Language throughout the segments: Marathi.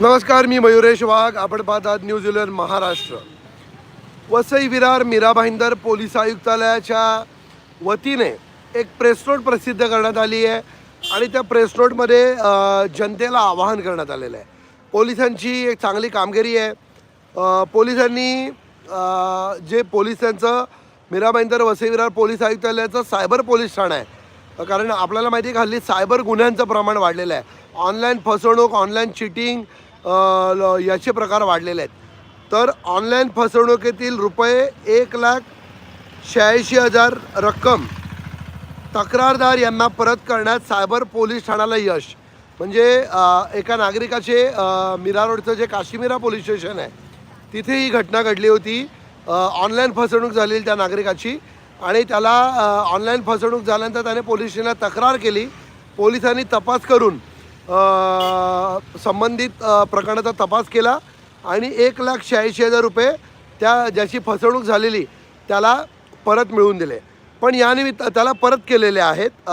नमस्कार मी मयुरेश वाघ. आपण पाहतात New Zealand Maharashtra. Vasai Virar Mira Bhayandar police आयुक्तालयाच्या वतीने एक प्रेस नोट प्रसिद्ध करण्यात आली आहे आणि त्या प्रेस नोटमध्ये जनतेला आवाहन करण्यात आलेलं आहे. पोलिसांची एक चांगली कामगिरी आहे. पोलिसांनी जे पोलिसांचं मीरा भाईंदर वसई विरार पोलीस आयुक्तालयाचं सायबर पोलीस ठाणं आहे. कारण आपल्याला माहिती आहे हल्ली सायबर गुन्ह्यांचं प्रमाण वाढलेलं आहे. ऑनलाईन फसवणूक ऑनलाईन चिटिंग याचे प्रकार वाढलेले आहेत. तर ऑनलाईन फसवणुकीतील रुपये एक लाख शहाऐंशी हजार रक्कम तक्रारदार यांना परत करण्यात सायबर पोलीस ठाण्याला यश. म्हणजे एका नागरिकाचे अ, मीरा रोडचं जे काश्मीरा पोलीस स्टेशन आहे तिथे ही घटना घडली होती. ऑनलाईन फसवणूक झालेली त्या नागरिकाची आणि त्याला ऑनलाईन फसवणूक झाल्यानंतर त्याने पोलीस स्टेशनला तक्रार केली. पोलिसांनी तपास करून संबंधित प्रकरणाचा तपास केला आणि एक लाख शहाऐंशी हजार रुपये त्या ज्याची फसवणूक झालेली त्याला परत मिळवून दिले. पण यानिमित्त त्याला परत केलेले आहेत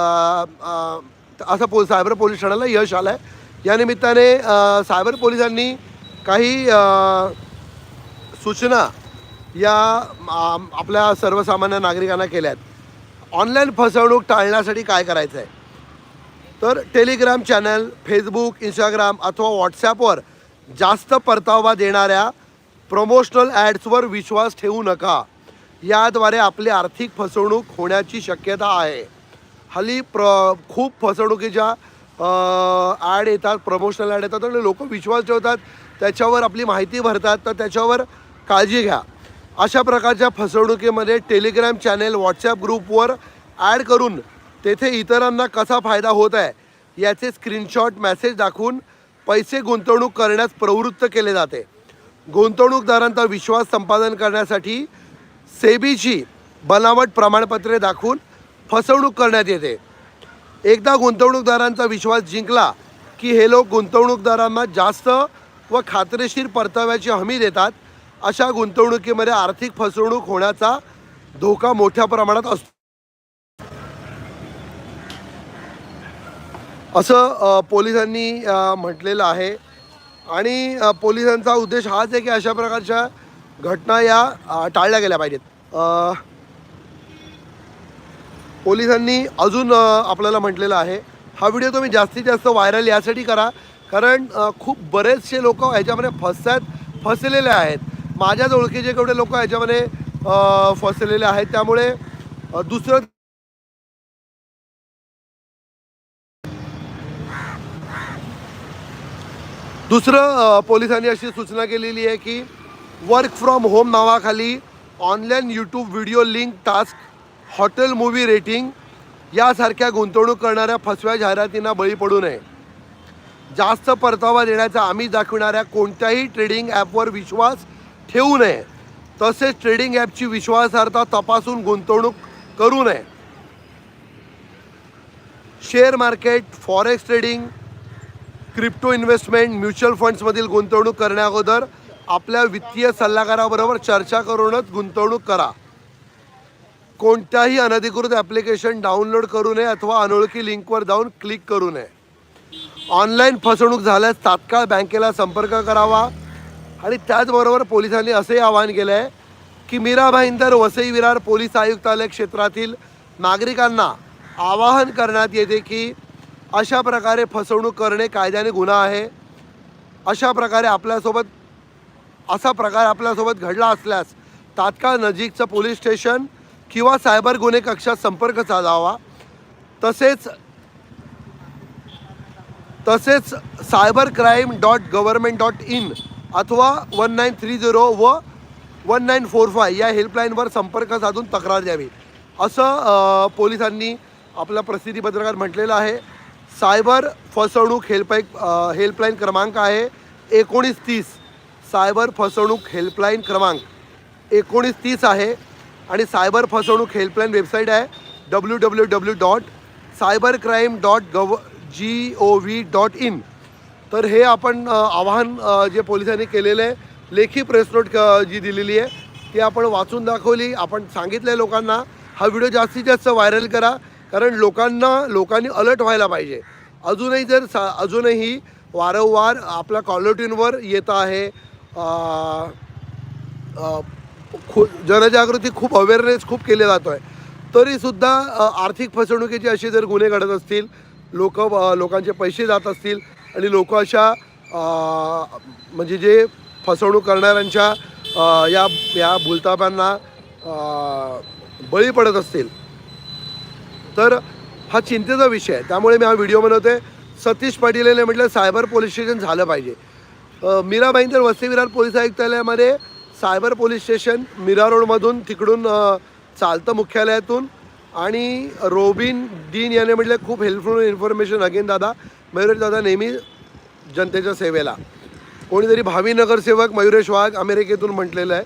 असं पो सायबर पोलीस ठाण्याला यश आलं आहे या निमित्ताने सायबर पोलिसांनी काही सूचना या आपल्या सर्वसामान्य नागरिकांना केल्या आहेत ऑनलाईन फसवणूक टाळण्यासाठी काय करायचं आहे तर टेलिग्राम चॅनल फेसबुक इंस्टाग्राम अथवा व्हॉट्सॲपवर जास्त परतावा देणाऱ्या प्रमोशनल ॲड्सवर विश्वास ठेवू नका. याद्वारे आपली आर्थिक फसवणूक होण्याची शक्यता आहे. हल्ली प्र खूप फसवणुकीच्या ॲड येतात प्रमोशनल ॲड येतात आणि लोक विश्वास ठेवतात. त्याच्यावर आपली माहिती भरतात तर त्याच्यावर काळजी घ्या. अशा प्रकारच्या फसवणुकीमध्ये टेलिग्राम चॅनेल व्हॉट्सॲप ग्रुपवर ॲड करून तेथे इतरांना कसा फायदा होत आहे याचे स्क्रीनशॉट मेसेज दाखवून पैसे गुंतवणूक करण्यास प्रवृत्त केले जाते. गुंतवणूकदारांचा विश्वास संपादन करण्यासाठी सेबीची बनावट प्रमाणपत्रे दाखवून फसवणूक करण्यात येते. एकदा गुंतवणूकदारांचा विश्वास जिंकला की हे लोक गुंतवणूकदारांना जास्त व खात्रीशीर परताव्याची हमी देतात अशा गुंतवणुकीमध्ये आर्थिक फसवणूक होण्याचा धोका मोठ्या प्रमाणात असतो. असं पोलिसांनी म्हटलेलं आहे. आणि पोलिसांचा उद्देश हाच आहे की अशा प्रकारच्या घटना या टाळल्या गेल्या पाहिजेत. पोलिसांनी अजून आपल्याला म्हटलेलं आहे हा व्हिडिओ तुम्ही जास्तीत जास्त व्हायरल यासाठी करा कारण खूप बरेचसे लोक ह्याच्यामध्ये फसतात फसलेले आहेत. माझ्याच ओळखीचे केवढे लोक ह्याच्यामध्ये फसलेले आहेत. त्यामुळे दुसरं दुसरं पोलिसांनी अशी सूचना केलेली आहे की वर्क फ्रॉम होम नावाखाली online YouTube video link task hotel movie rating यासारख्या गुंतवणूक करणाऱ्या फसव्या जाहिरातींना बळी पडू नये. जास्त परतावा देण्याचा आम्ही दाखविणाऱ्या कोणत्याही ट्रेडिंग ॲपवर विश्वास ठेवू नये. तसेच ट्रेडिंग ॲपची विश्वासार्हता तपासून गुंतवणूक करू नये. Share market forex trading crypto investment mutual फंड्समधील गुंतवणूक करण्याअगोदर आपल्या वित्तीय सल्लागाराबरोबर चर्चा करूनच गुंतवणूक करा. कोणत्याही अनधिकृत ॲप्लिकेशन डाउनलोड करू नये अथवा अनोळखी लिंकवर जाऊन क्लिक करू नये. ऑनलाईन फसवणूक झाल्यास तात्काळ बँकेला संपर्क करावा. आणि त्याचबरोबर पोलिसांनी असंही आवाहन केलं आहे की मीरा भाईंदर वसई विरार पोलीस आयुक्तालय क्षेत्रातील नागरिकांना आवाहन करण्यात येते की अशा प्रकारे फसवणूक करणे कायद्याने गुन्हा आहे. अशा प्रकारे आपल्यासोबत असा प्रकार आपल्यासोबत घडला असल्यास तात्काळ नजीकचं पोलीस स्टेशन किंवा सायबर गुन्हे कक्षात संपर्क साधावा. तसेच तसेच cyber crime dot government dot in अथवा वन नाईन थ्री झिरो व वन नाईन फोर फाय या हेल्पलाईनवर संपर्क साधून तक्रार द्यावी. असं पोलिसांनी आपल्या प्रसिद्धीपत्रकात म्हटलेलं आहे. सायबर फसवणूक हेल्पलाईन हेल्पलाईन क्रमांक आहे एकोणीस तीस. सायबर फसवणूक हेल्पलाईन क्रमांक एकोणीस तीस आहे. आणि सायबर फसवणूक हेल्पलाईन वेबसाईट आहे W W W dot cyber crime dot gov G O V dot in तर हे आपण आवाहन जे पोलिसांनी केलेलं आहे लेखी प्रेस नोट जी दिलेली आहे ती आपण वाचून दाखवली. आपण सांगितलं लोकांना. हा व्हिडिओ जास्तीत जास्त व्हायरल करा. कारण लोकांना लोकांनी अलर्ट व्हायला पाहिजे. अजूनही जर सा अजूनही वारंवार आपल्या कॉलर येत आहे खू जनजागृती खूप अवेअरनेस खूप केले जातो आहे तरीसुद्धा आर्थिक फसवणुकीचे असे जर गुन्हे घडत असतील लोक लोकांचे पैसे जात असतील आणि लोक अशा म्हणजे जे फसवणूक करणाऱ्यांच्या या या भूलतापांना बळी पडत असतील तर हा चिंतेचा विषय आहे. त्यामुळे मी हा व्हिडिओ बनवते सतीश पाटील यांनी म्हटलं सायबर पोलीस स्टेशन झालं पाहिजे. मीराबाईं तर भाईंदर वसई विरार पोलीस आयुक्तालयामध्ये सायबर पोलीस स्टेशन मीरा रोडमधून तिकडून चालतं मुख्यालयातून. आणि रोबिन डीन याने म्हटलं खूप हेल्पफुल इन्फॉर्मेशन अगेन दादा. मयुरेश दादा नेहमी जनतेच्या सेवेला. कोणीतरी भावी नगरसेवक मयुरेश वाघ अमेरिकेतून म्हटलेलं आहे.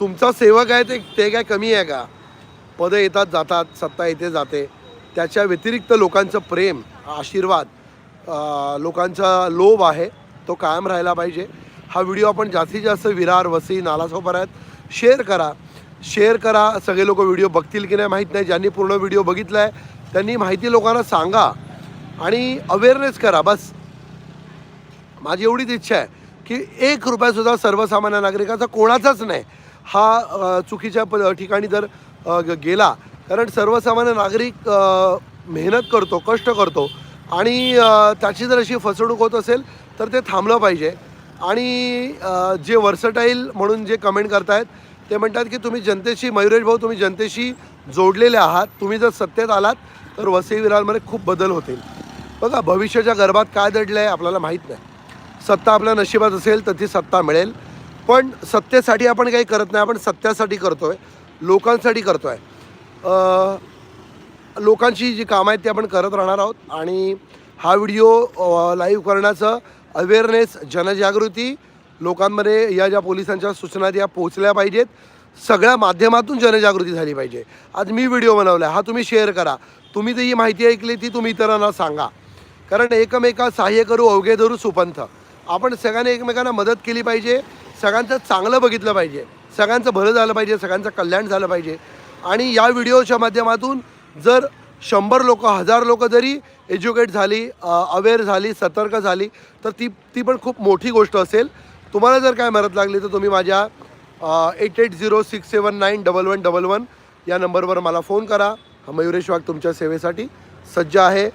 तुमचा सेवक आहे ते ते काय कमी आहे का? पदं येतात जातात सत्ता येते जाते. त्याच्या व्यतिरिक्त लोकांचं प्रेम आशीर्वाद लोकांचा लोभ आहे तो कायम राहिला पाहिजे. हा व्हिडिओ आपण जास्तीत जास्त विरार वसई आहेत शेअर करा. शेअर करा. सगळे लोक व्हिडिओ बघतील की नाही माहीत नाही. ज्यांनी पूर्ण व्हिडिओ बघितला आहे त्यांनी माहिती लोकांना सांगा आणि अवेअरनेस करा. बस. माझी एवढीच इच्छा आहे की एक रुपयासुद्धा सर्वसामान्य नागरिकाचा कोणाचाच नाही. हा चुकीच्या प ठिकाणी जर गेला. कारण सर्वसामान्य नागरिक मेहनत करतो कष्ट करतो. आणि त्याची जर अशी फसवणूक होत असेल तर ते थांबलं पाहिजे. आणि जे वर्सटाईल म्हणून जे कमेंट करतायत ते म्हणतात की तुम्ही जनतेशी मयुरेश भाऊ तुम्ही जनतेशी जोडलेले आहात. तुम्ही जर सत्तेत आलात तर वसई विरारमध्ये खूप बदल होतील. बघा भविष्याच्या गर्भात काय दडलं आहे आपल्याला माहीत नाही. सत्ता आपल्या नशिबात असेल तर ती सत्ता मिळेल. पण सत्तेसाठी आपण काही करत नाही. आपण सत्यासाठी करतो आहे लोकांसाठी करतो आहे लोकांची जी कामं आहेत ते आपण करत राहणार आहोत आणि हा व्हिडिओ लाईव्ह करण्याचं अवेअरनेस जनजागृती लोकांमध्ये या ज्या पोलिसांच्या सूचना त्या या पोहोचल्या पाहिजेत. सगळ्या माध्यमातून जनजागृती झाली पाहिजे. आज मी व्हिडिओ बनवला हा तुम्ही शेअर करा. तुम्ही जी माहिती ऐकली ती तुम्ही इतरांना सांगा. कारण एकमेका सहाय्य करू अवघे धरू सुपंथ. आपण सगळ्यांनी एकमेकांना मदत केली पाहिजे. सगळ्यांचं चांगलं बघितलं पाहिजे. सगळ्यांचं भलं झालं पाहिजे सगळ्यांचं कल्याण झालं पाहिजे. आणि या व्हिडिओच्या माध्यमातून जर शंभर लोक हजार लोक जरी एज्युकेट झाली अवेअर झाली सतर्क झाली तर ती ती पण खूप मोठी गोष्ट असेल. तुम्हाला जर काय मदत लागली तर तुम्ही माझ्या eight eight zero six seven nine double one double one या नंबरवर मला फोन करा. हा मयुरेश वाघ तुमच्या सेवेसाठी सज्ज आहे.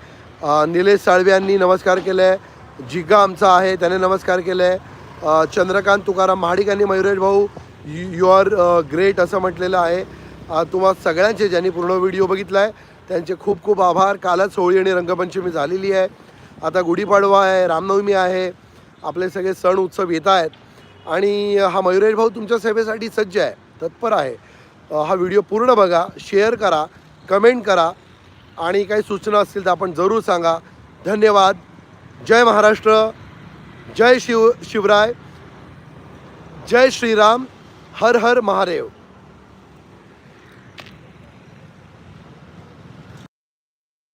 निलेश साळवे यांनी नमस्कार केला आहे जिग्गा आमचा आहे त्याने नमस्कार केला आहे चंद्रकांत तुकाराम महाडिक यांनी मयुरेश भाऊ यू आर ग्रेट असं म्हटलेलं आहे. तुम्हाला तुम्हा सगळ्यांचे ज्यांनी पूर्ण व्हिडिओ बघितला आहे त्यांचे खूप खूप आभार. कालच होळी आणि रंगपंचमी झालेली आहे. आता गुढीपाडवा आहे रामनवमी आहे. आपले सगळे सण उत्सव येत आहेत. आणि हा मयुरेश भाऊ तुमच्या सेवेसाठी सज्ज आहे तत्पर आहे. हा व्हिडिओ पूर्ण बघा शेअर करा कमेंट करा. आणि काही सूचना असतील तर आपण जरूर सांगा. धन्यवाद. जय महाराष्ट्र. जय शिव शिवराय. जय श्रीराम. हर हर महादेव।